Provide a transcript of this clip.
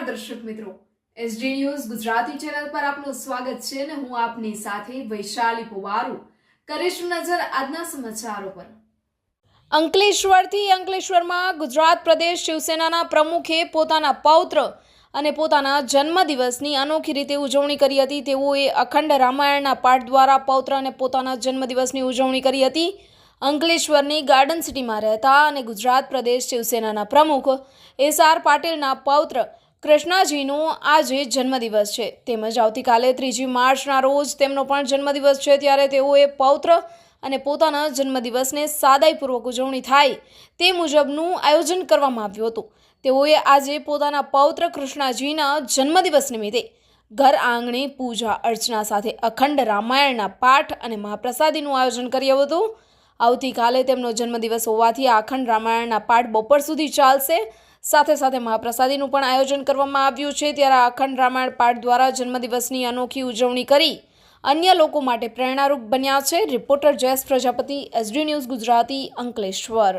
નમસ્કાર દર્શક મિત્રો એસડી ન્યૂઝ ગુજરાતી ચેનલ પર આપનું સ્વાગત છે અને હું આપની સાથે વૈશાલી પુવારુ. કરીશું નજર આજના સમાચારો પર. અંકલેશ્વરથી અંકલેશ્વરમાં ગુજરાત પ્રદેશ શિવસેનાના પ્રમુખે પોતાના પૌત્ર અને પોતાના જન્મદિવસની અનોખી રીતે ઉજવણી કરી હતી. તેઓએ અખંડ રામાયણના પાઠ દ્વારા પૌત્ર અને પોતાના જન્મદિવસની ઉજવણી કરી હતી. અંકલેશ્વરની ગાર્ડન સિટીમાં રહેતા અને ગુજરાત પ્રદેશ શિવસેનાના પ્રમુખ એસ આર પાટીલના પૌત્ર કૃષ્ણાજીનો આજે જન્મદિવસ છે. તેમજ આવતીકાલે ત્રીજી માર્ચના રોજ તેમનો પણ જન્મદિવસ છે. ત્યારે તેઓએ પૌત્ર અને પોતાના જન્મદિવસને સાદાઈપૂર્વક ઉજવણી થાય તે મુજબનું આયોજન કરવામાં આવ્યું હતું. તેઓએ આજે પોતાના પૌત્ર કૃષ્ણાજીના જન્મદિવસ નિમિત્તે ઘર આંગણે પૂજા અર્ચના સાથે અખંડ રામાયણના પાઠ અને મહાપ્રસાદીનું આયોજન કર્યું હતું. આવતીકાલે તેમનો જન્મદિવસ હોવાથી અખંડ રામાયણના પાઠ બપોર સુધી ચાલશે. સાથે સાથે મહાપ્રસાદીનું પણ આયોજન કરવામાં આવ્યું છે ત્યારે અખંડ રામાયણ પાઠ દ્વારા જન્મદિવસની અનોખી ઉજવણી કરી અન્ય લોકો માટે પ્રેરણારૂપ બન્યા છે. Reporter Jayesh Prajapati, SD news Gujarati Ankleshwar.